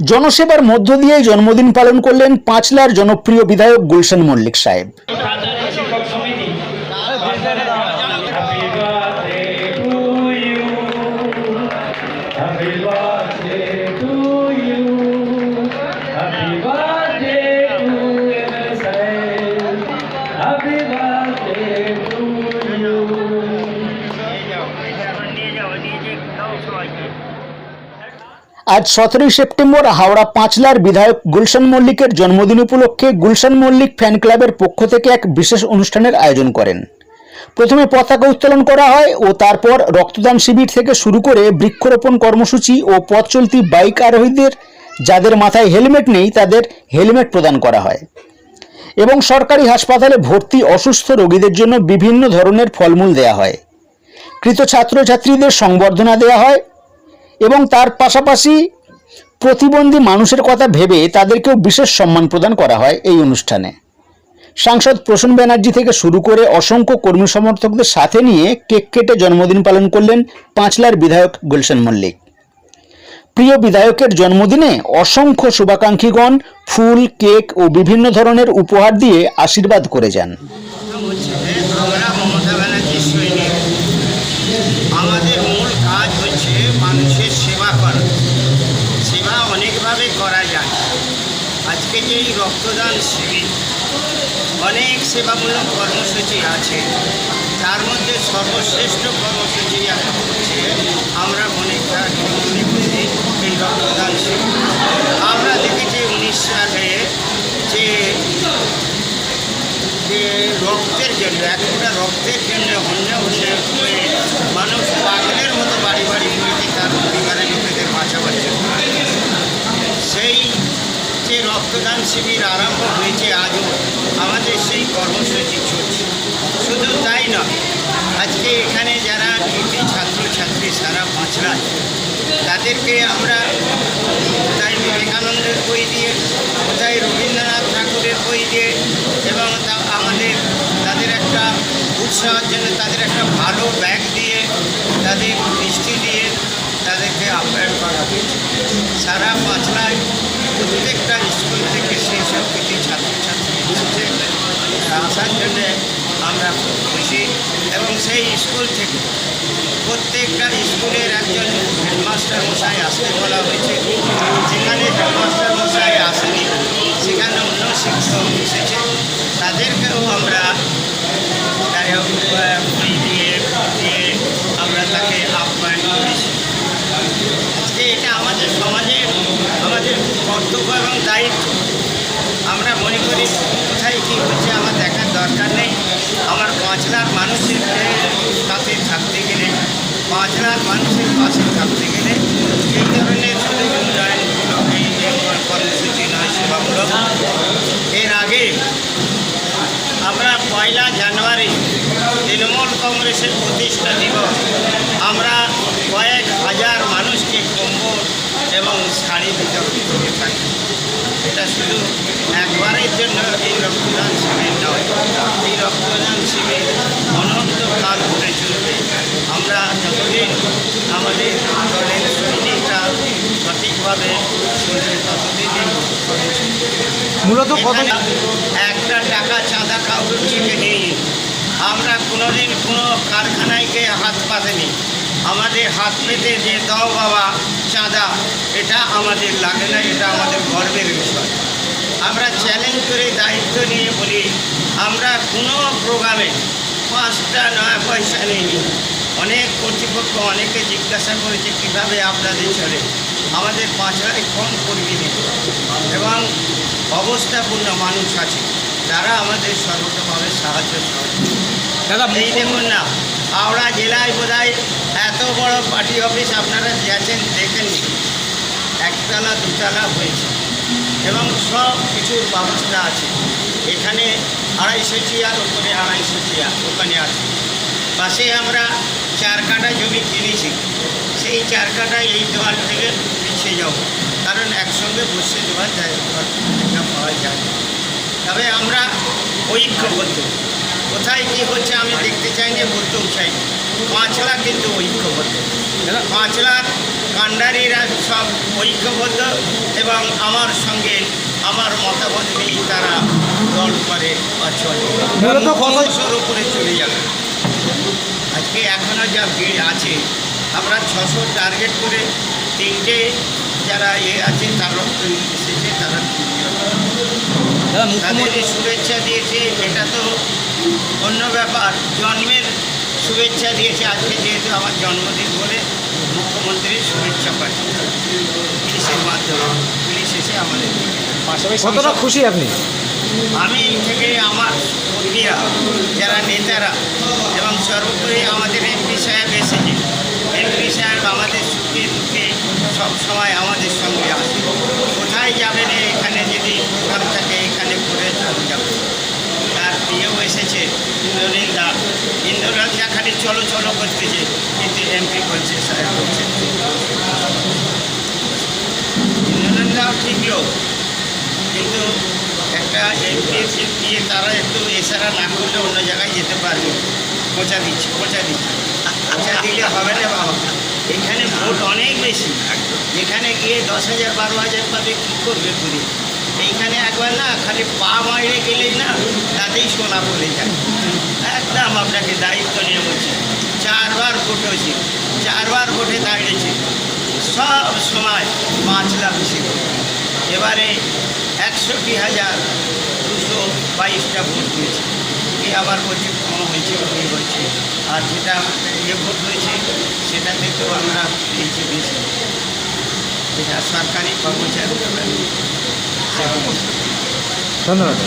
জনসেবার মধ্য দিয়ে জন্মদিন পালন করলেন পাঁচলার জনপ্রিয় বিধায়ক গুলশান মল্লিক সাহেব। শিক্ষক সমিতি আজ সতেরোই সেপ্টেম্বর হাওড়া পাঁচলার বিধায়ক গুলশান মল্লিকের জন্মদিন উপলক্ষে গুলশান মল্লিক ফ্যান ক্লাবের পক্ষ থেকে এক বিশেষ অনুষ্ঠানের আয়োজন করেন। প্রথমে পতাকা উত্তোলন করা হয় ও তারপর রক্তদান শিবির থেকে শুরু করে বৃক্ষরোপণ কর্মসূচি ও পথ চলতি বাইক আরোহীদের, যাদের মাথায় হেলমেট নেই, তাদের হেলমেট প্রদান করা হয়। এবং সরকারি হাসপাতালে ভর্তি অসুস্থ রোগীদের জন্য বিভিন্ন ধরনের ফলমূল দেয়া হয়। কৃত ছাত্রছাত্রীদের সংবর্ধনা দেওয়া হয় এবং তার পাশাপাশি প্রতিবন্ধী মানুষের কথা ভেবে তাদেরকেও বিশেষ সম্মান প্রদান করা হয় এই অনুষ্ঠানে। সাংসদ প্রসূন ব্যানার্জি থেকে শুরু করে অসংখ্য কর্মী সমর্থকদের সাথে নিয়ে কেক কেটে জন্মদিন পালন করলেন পাঁচলার বিধায়ক গুলশান মল্লিক। প্রিয় বিধায়কের জন্মদিনে অসংখ্য শুভাকাঙ্ক্ষীগণ ফুল, কেক ও বিভিন্ন ধরনের উপহার দিয়ে আশীর্বাদ করে যান হচ্ছে আমরা মমতা ব্যানার্জির সৈনিক আমাদের মূল কাজ হচ্ছে মানুষের সেবা করা সেবা অনেকভাবে করা যায়। আজকে যে এই রক্তদান শিবির অনেক সেবামূলক কর্মসূচি আছে। তার মধ্যে সর্বশ্রেষ্ঠ কর্মসূচি হচ্ছে আমরা মনে করি এই রক্তদান শিবির। আমরা দেখেছি উনিশ সালে যে যে রক্তের জন্য একটা রক্তের জন্য অন্য হলে হয়ে মানুষ পাগলের মতো বাড়ি বাড়ি ঘুরেছে তার পরিবারের লোকেদের বাঁচাবার জন্য সেই যে রক্তদান শিবির আরম্ভ হয়েছে আজও আমাদের সেই কর্মসূচি চলছে শুধু তাই নয় আজকে এখানে যারা কৃতি ছাত্রছাত্রী সারা পাঁচড়ায় তাদেরকে আমরা কোথায় বিবেকানন্দের বই দিয়ে, কোথায় রবীন্দ্রনাথ ঠাকুরের বই দিয়ে এবং তা আমাদের, তাদের একটা উৎসাহের জন্য তাদের একটা ভালো ব্যাগ দিয়ে, তাদের মিষ্টি দিয়ে তাদেরকে আপ্যায়ন করা হয়েছে। সারা পাঁচলায় প্রত্যেকটা স্কুল থেকে সেই সব কিছু ছাত্রছাত্রী এসেছে আসার জন্যে আমরা খুব খুশি। এবং সেই স্কুল থেকে প্রত্যেকটা স্কুলের একজন হেডমাস্টার মশাই আসতে বলা হয়েছে। যেখানে হেডমাস্টার মশাই আসেনি সেখানে অন্য শিক্ষক এসেছে। তাদেরকেও আমরা আহ, দিয়ে দিয়ে আমরা তাকে আহ্বান করেছি। আজকে এটা আমাদের সমাজের আমাদের কর্তব্য এবং দায়িত্ব। আমরা মনে করি কোথায় কী হচ্ছে আমার দেখার দরকার নেই আমার পাঁচ লাখ মানুষের সাথে থাকতে গেলে লাখ মানুষের পাশে থাকতে গেলে এই ধরনের এই কর্মসূচি নয় সেবামূলক এর আগে আমরা পয়লা জানুয়ারি তৃণমূল কংগ্রেসের প্রতিষ্ঠা দিবস। আমরা কয়েক হাজার মানুষকে কম্বল এবং শাড়ি বিতরণ করে থাকি। এটা শুধু একবারের জন্য এই রক্তদান শিবির নয়, এই রক্তদান শিবির মূলত কত একটা টাকা চাঁদা কাউকে থেকে নেই। আমরা কোনোদিন কোনো কারখানায় গিয়ে হাত পাতেনি আমাদের হাত পেতে যে দাও বাবা চাঁদা এটা আমাদের লাগে না এটা আমাদের গর্বের বিষয়। আমরা চ্যালেঞ্জ করে দায়িত্ব নিয়ে বলি আমরা কোনো প্রোগ্রামে পাঁচটা নয় পয়সা নিইনি। অনেক কর্তৃপক্ষ অনেকে জিজ্ঞাসা করেছে কীভাবে আপনাদের চলে? আমাদের পাঁচ হাজার কম কর্মী নেই। এবং অবস্থাপূর্ণ মানুষ আছে। তারা আমাদের সর্বতভাবে সাহায্য দাদা এই দেখুন না হাওড়া জেলায় বোধহয় এত বড় পার্টি অফিস আপনারা গেছেন দেখেননি। একতলা দুতলা হয়েছে। এবং সব কিছুর ব্যবস্থা আছে। এখানে আড়াইশো চেয়ার ওপরে আড়াইশো চেয়ার ওখানে আছে। পাশে আমরা চার কাটা জমি কিনেছি। সেই চার কাটা এই দেওয়াল থেকে পিছিয়ে যাব। কারণ একসঙ্গে বসে দেওয়ার জায়গা পাওয়া যায় তবে আমরা ঐক্যবদ্ধ। কোথায় কী হচ্ছে আমি দেখতে চাই না বলতেও চাই না। পাঁচ লাখ কিন্তু ঐক্যবদ্ধ। পাঁচ লাখ কাণ্ডারিরা সব ঐক্যবদ্ধ এবং আমার সঙ্গে আমার মতামত নিয়েই তারা দল করে বা চলে। মূলত কত- মুখ্যমন্ত্রীর উপরে চলে যাবে। আজকে এখনও যা ভিড় আছে আমরা ছশো টার্গেট করে তিনটে যারা এ আছে তারা এসেছে তারা তাদের শুভেচ্ছা দিয়েছে। এটা তো অন্য ব্যাপার। জন্মের শুভেচ্ছা দিয়েছে। আজকে যেহেতু আমার জন্মদিন বলে মুখ্যমন্ত্রীর শুভেচ্ছা পাচ্ছি পুলিশের মাধ্যমে। পুলিশ এসে আমাদের কতটা খুশি আপনি? আমি থেকে আমার কর্মীরা যারা নেতারা এবং সর্বোপরি আমাদের এমপি সাহেব এসেছে এমপি সাহেব আমাদের সুখে দুঃখে সব সময় আমাদের সঙ্গে আসে। কোথায় যাবেন এখানে যদি প্রোগ্রাম থাকে, এখানে চলে যাবে। তার প্রিয়ও এসেছে, ইন্দ্রনীল দা। ইন্দ্রনাথ দা খালি চলো চলো করতেছে কিন্তু এমপি করছে করছে। ইন্দ্রনাথ দাও ঠিক লোক, কিন্তু একটা এমপিএসি দিয়ে তারা একটু এছাড়া না করলে অন্য জায়গায় যেতে পারবে। পৌঁছা দিচ্ছে পৌঁছা দিচ্ছে। পৌঁছা দিলে হবে না বাবা এখানে ভোট অনেক বেশি যেখানে গিয়ে দশ হাজার, বারো হাজার পাবে, কী করবে পুরি এইখানে একবার না খালি পা মাইরে গেলেই না তাতেই সোনা পড়ে যায়। একদম আপনাকে দায়িত্ব নিয়ে বলছি। চারবার ভোট হয়েছে। চারবার ভোটে দাঁড়িয়েছে। সব সময় পাঁচ লাখ ছিল। এবারে একষট্টি হাজার দুশো বাইশটা ভোট দিয়েছে। এ আবার বলছে কম হয়েছে ওই হয়েছে? আর যেটা ইয়ে ভোট হয়েছে, সেটা থেকেও আমরা পেয়েছি বেশি যেটা সরকারি কর্মচারী। ধন্যবাদ।